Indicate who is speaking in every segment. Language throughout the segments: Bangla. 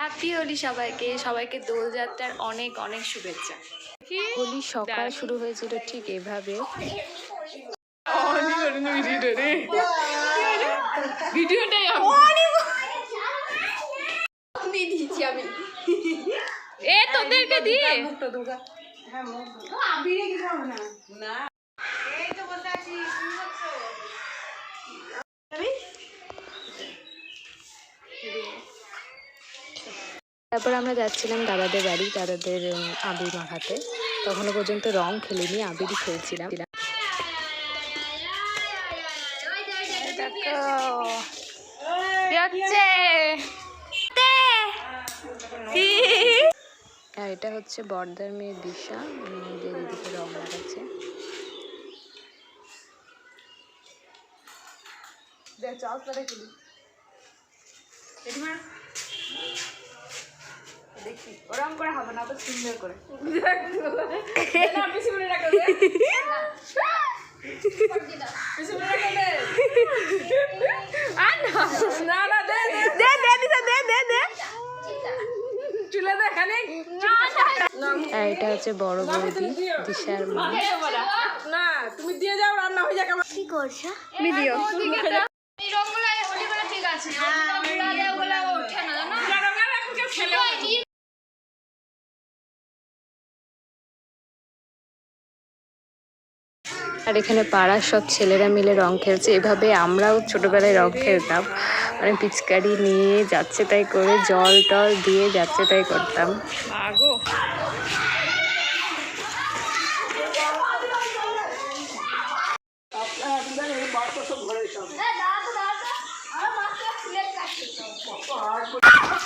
Speaker 1: হ্যাপি হোলি সবাইকে সবাইকে দোলযাত্রার অনেক অনেক শুভেচ্ছা হোলি সকাল শুরু হয়েছিল ঠিক এভাবে ভিডিওটাই এ তোদেরকে দিয়ে তারপর আমরা যাচ্ছিলাম দাদাদের বাড়ি দাদাদের আবির মাখাতে তখনও পর্যন্ত রং খেলিনি আবিরই খেলছিলাম। আর এটা হচ্ছে বর্দার মেয়ে দিশা উম, যে দিদিকে রং লাগাচ্ছে।
Speaker 2: দেখি। ওরকম করে হবে না তো সুন্দর করে। না না দে দে দে দে দে দে দে চুলে দে
Speaker 1: আর এটা হচ্ছে বড় বৌদি দিশার মা।
Speaker 2: না তুমি দিয়ে যাও রান্না হয়ে যাক আমার
Speaker 1: ভিডিও আর এখানে পাড়ার সব ছেলেরা মিলে রং খেলছে। এভাবে আমরাও ছোটবেলায় রং খেলতাম। মানে পিচকারি নিয়ে যাচ্ছে তাই করে জল টল দিয়ে যাচ্ছে তাই করতাম।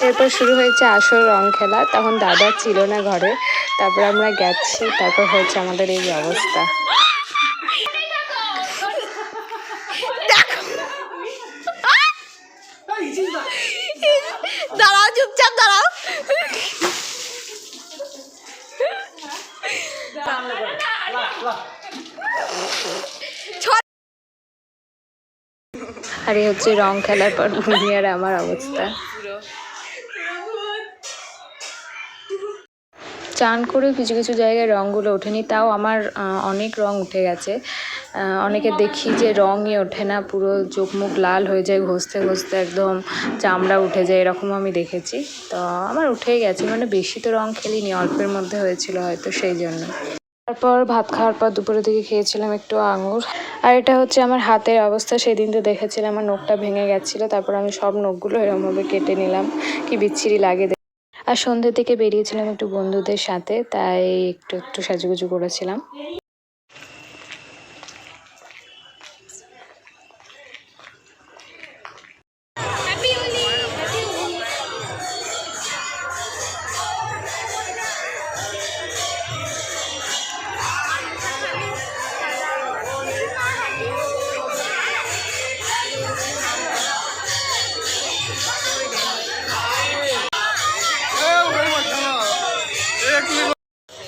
Speaker 1: এরপর শুরু হয়েছে আসল রং খেলা। তখন দাদা ছিল না ঘরে। তারপর আমরা গেছি তারপর হয়েছে আমাদের এই অবস্থা।
Speaker 2: দাঁড়াও, চুপচাপ দাঁড়াও।
Speaker 1: আর, হচ্ছে রং খেলার পর আর আমার অবস্থা। চান করে কিছু কিছু জায়গায় রঙগুলো ওঠেনি, তাও আমার অনেক রং উঠে গেছে। অনেকে দেখি যে রঙই ওঠে না, পুরো চোখ মুখ লাল হয়ে যায়, ঘষতে ঘষতে একদম চামড়া উঠে যায় এরকম আমি দেখেছি। তো আমার উঠেই গেছে মানে বেশি তো রং খেলিনি, অল্পের মধ্যে হয়েছিল হয়তো সেই জন্য। তারপর ভাত খাওয়ার পর দুপুরের দিকে খেয়েছিলাম একটু আঙুর। আর এটা হচ্ছে আমার হাতের অবস্থা, সেদিন তো দেখেছিলাম আমার নখটা ভেঙে গেছিল, তারপর আমি সব নখগুলো এরমভাবে কেটে নিলাম, কি বিচ্ছিরি লাগে। আর সন্ধ্যে থেকে বেরিয়েছিলাম একটু বন্ধুদের সাথে, তাই একটু একটু সাজুগুজু করেছিলাম।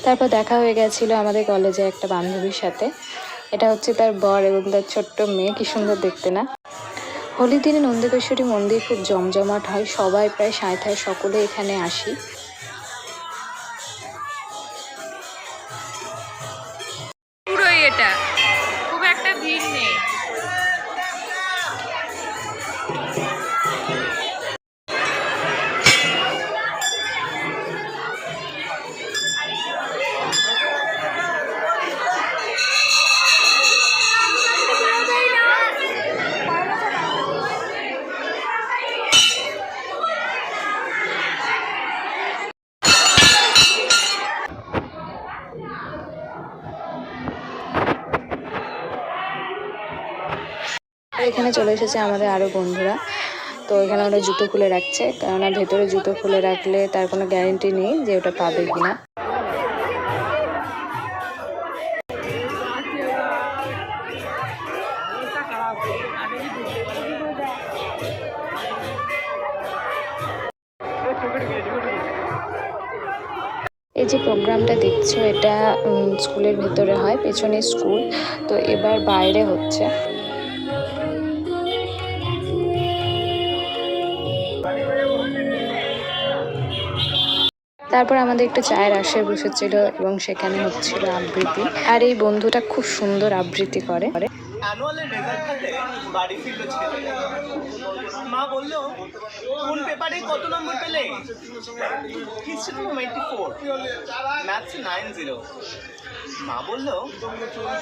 Speaker 1: তারপর দেখা হয়ে গেছিল আমাদের কলেজে একটা বান্ধবীর সাথে। এটা হচ্ছে তার বর এবং তার ছোট্ট মেয়ে, কি সুন্দর দেখতে না? হোলির দিনে নন্দিকেশ্বরী মন্দির খুব জমজমাট হয়, সবাই প্রায় সাঁইথায় সকলে এখানে আসি। এখানে চলে এসেছে আমাদের আরও বন্ধুরা। তো এখানে ওরা জুতো খুলে রাখছে কেননা ভেতরে জুতো খুলে রাখলে তার কোনো গ্যারেন্টি নেই যে ওটা পাবে কিনা। এই যে প্রোগ্রামটা দেখছ, এটা স্কুলের ভেতরে হয়, পেছনে স্কুল। তো এবার বাইরে হচ্ছে। তারপর আমাদের একটু চায়ের আশায় বসেছিল এবং সেখানে হচ্ছিল আবৃত্তি। আর এই বন্ধুটা খুব সুন্দর আবৃত্তি করে।
Speaker 3: অ্যানুয়ালের রেজাল্ট হাতে মা বলল, কোন পেপারে কত number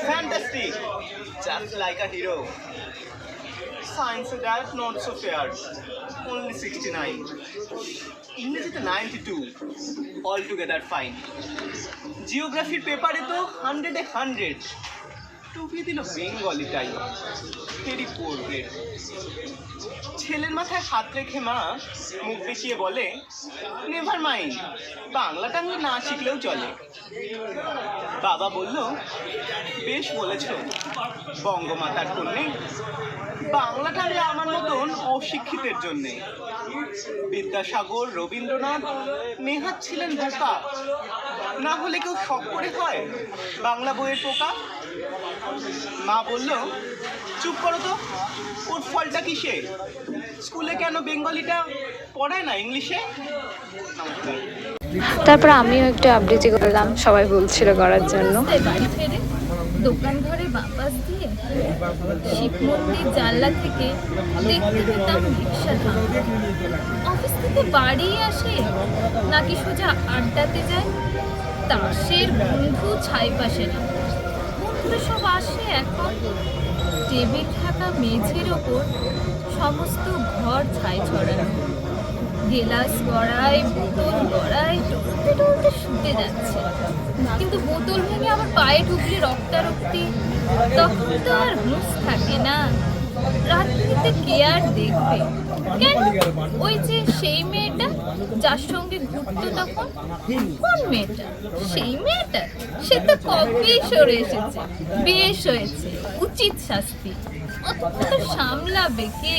Speaker 3: fantastic just like a hero সায়েন্সে that not so fair sixty nine ইংরেজিতে ninety two all together fine জিওগ্রাফির পেপারে তো হান্ড্রেডে হান্ড্রেড টুপিয়ে দিল বেঙ্গলিটাই ভেরি পোর গ্রেড ছেলের মাথায় হাত রেখে মা মুখ দেখিয়ে বলে নেভার মাইন্ড বাংলা টাংলা না শিখলেও চলে। বাবা বলল, বেশ বলেছ। বঙ্গমাতার কন্যে বাংলা টাংলা আমার মতন অশিক্ষিতের জন্যে। বিদ্যাসাগর, রবীন্দ্রনাথ, নেহাত ছিলেন বোকা। না হলে কেউ শখ করে হয় বাংলা বইয়ের পোকা? মা বলল, চুপ করো তো, ওর ফলটা কিসে? স্কুলে কেন বেঙ্গলিটা পড়ায় না ইংলিশে?
Speaker 1: তারপর আমিও একটু আবৃত্তি করলাম সবাই বলছিল করার জন্য।
Speaker 4: দোকান ঘরে বাপাস দিয়ে শিব মন্দির জানলা থেকে দেখতে পেতাম রিক্সা থামা অফিস থেকে বাড়ি আসে নাকি সোজা আড্ডাতে যায়? তাসের বন্ধু ছাই পাশে না। বন্ধুরা সব আসে এখন। টেবিল থাকা মেঝের ওপর সমস্ত ঘর ছাই ছড়ানো। গেলাস গড়ায়, বোতল গড়ায় টলতে টলতে শুতে যাচ্ছে। কিন্তু বোতল ভেঙে আমার পায়ে ঢুকলে রক্তারক্তি, তখন তো আর হুঁশ থাকে না। রাত্রিতে কে আর দেখবে? কেন? ওই যে সেই মেয়েটা, যার সঙ্গে ঘুরতো তখন? কোন মেয়েটা? সেই মেয়েটা? সে তো কবেই সরে এসেছে বেশ হয়েছে উচিত শাস্তি। অত সামলাবে কে?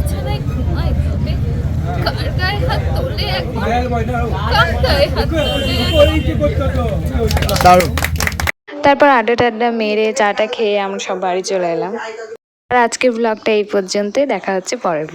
Speaker 4: কার গায়ে হাত তোলে এখন কার হাত তোলে।
Speaker 1: তারপর আড্ডা টাড্ডা মেরে চাটা খেয়ে আমরা সব বাড়ি চলে এলাম। আর আজকের ব্লগটা এই পর্যন্তই। দেখা হচ্ছে পরের।